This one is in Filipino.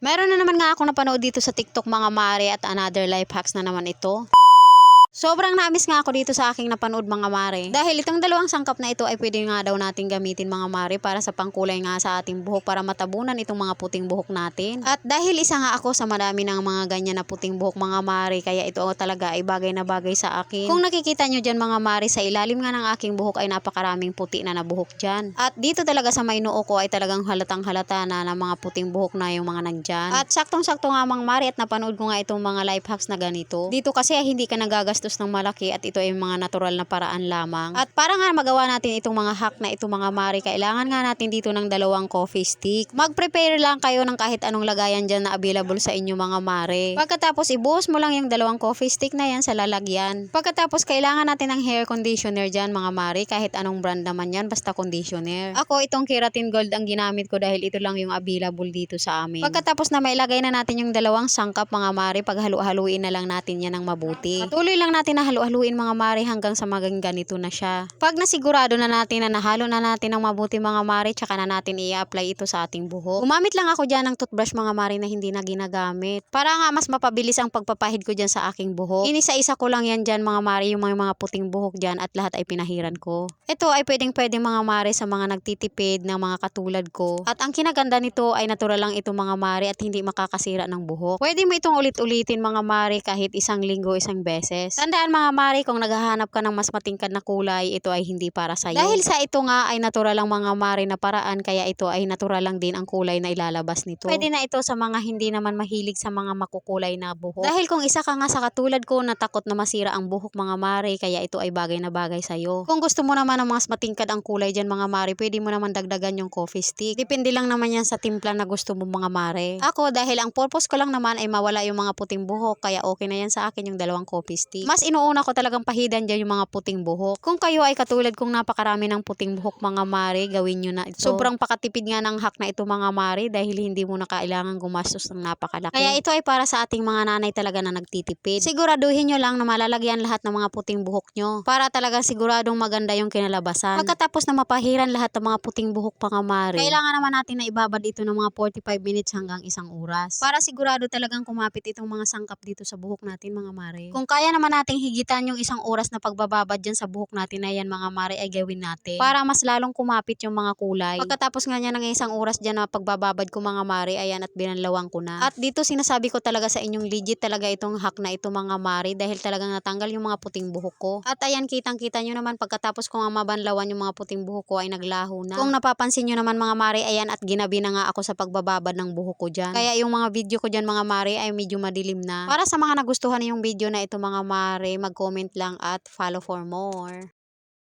Meron na naman nga ako napanood dito sa TikTok mga mare at another life hacks na naman ito. Sobrang naamis nga ako dito sa aking napanood mga mare. Dahil itong dalawang sangkap na ito ay pwede nga daw nating gamitin mga mare para sa pangkulay nga sa ating buhok para matabunan itong mga puting buhok natin. At dahil isa nga ako sa marami ng mga ganyan na puting buhok mga mare kaya ito talaga ay bagay na bagay sa akin. Kung nakikita nyo dyan mga mare sa ilalim nga ng aking buhok ay napakaraming puti na nabuhok dyan. At dito talaga sa may noo ko ay talagang halatang halata na ng mga puting buhok na yung mga nandyan. At saktong-sakto nga mga mare at napanood ko nga itong mga life hacks na ganito. Dito kasi ay hindi ka nagagastos ng malaki at ito ay mga natural na paraan lamang. At para nga magawa natin itong mga hack na ito mga mare, kailangan nga natin dito ng dalawang coffee stick. Mag-prepare lang kayo ng kahit anong lagayan dyan na available sa inyo mga mare. Pagkatapos ibuhos mo lang yung dalawang coffee stick na yan sa lalagyan. Pagkatapos kailangan natin ng hair conditioner dyan mga mare, kahit anong brand naman yan, basta conditioner. Ako itong keratin gold ang ginamit ko dahil ito lang yung available dito sa amin. Pagkatapos na mailagay na natin yung dalawang sangkap mga mare, paghalu-haluin na lang natin yan ng mabuti. Patuloy lang natin na halu-haluin mga mare hanggang sa maging ganito na siya. Pag nasigurado na natin na nahalo na natin ng mabuti mga mare, tsaka na natin i-apply ito sa ating buhok. Gumamit lang ako dyan ng toothbrush mga mare na hindi na ginagamit. Para nga mas mapabilis ang pagpapahid ko dyan sa aking buhok. Inisa-isa ko lang yan dyan mga mare, yung mga, mga puting buhok dyan at lahat ay pinahiran ko. Ito ay pwedeng pwedeng mga mare sa mga nagtitipid ng mga katulad ko. At ang kinaganda nito ay natural lang ito mga mare at hindi makakasira ng buhok. Pwede mo itong ulit-ulitin mga mare kahit isang linggo, isang beses. Tandaan mga mare kung naghahanap ka ng mas matingkad na kulay, ito ay hindi para sa iyo. Dahil sa ito nga ay natural lang mga mare na paraan kaya ito ay natural lang din ang kulay na ilalabas nito. Pwede na ito sa mga hindi naman mahilig sa mga makukulay na buhok. Dahil kung isa ka nga sa katulad ko na takot na masira ang buhok mga mare, kaya ito ay bagay na bagay sa iyo. Kung gusto mo naman ng mas matingkad ang kulay dyan mga mare, pwede mo naman dagdagan yung coffee stick. Depende lang naman yan sa timpla na gusto mo mga mare. Ako dahil ang purpose ko lang naman ay mawala yung mga puting buhok, kaya okay na yan sa akin yung dalawang coffee stick. Mas inuuna ko talagang pahidan dyan yung mga puting buhok. Kung kayo ay katulad kong napakarami ng puting buhok mga mare, gawin nyo na ito. Sobrang pakatipid nga ng hack na ito mga mare dahil hindi mo na kailangan gumastos ng napakalaki. Kaya ito ay para sa ating mga nanay talaga na nagtitipid. Siguraduhin nyo lang na malalagyan lahat ng mga puting buhok nyo para talagang siguradong maganda yung kinalabasan. Pagkatapos na mapahiran lahat ng mga puting buhok mga mare, kailangan naman natin na ibabad ito ng mga 45 minutes hanggang isang oras. Para sigurado talagang kumapit itong mga sangkap dito sa buhok natin mga mare. Kung kaya naman nating higitan yung isang oras na pagbababad dyan sa buhok natin na yan mga mare ay gawin natin. Para mas lalong kumapit yung mga kulay. Pagkatapos nga niya ng isang oras dyan na pagbababad ko mga mare, ayan at binanlawang ko na. At dito sinasabi ko talaga sa inyong legit talaga itong hack na ito mga mare dahil talagang natanggal yung mga puting buhok ko. At ayan kitang kita nyo naman pagkatapos ko nga mabanlawan yung mga puting buhok ko ay naglaho na. Kung napapansin nyo naman mga mare, ayan at ginabi na nga ako sa pagbababad ng buhok ko dyan. Kaya yung mga video ko dyan mga mare ay medyo madilim na. Para sa mga nagustuhan yung video na ito mga mare, mag-comment lang at follow for more.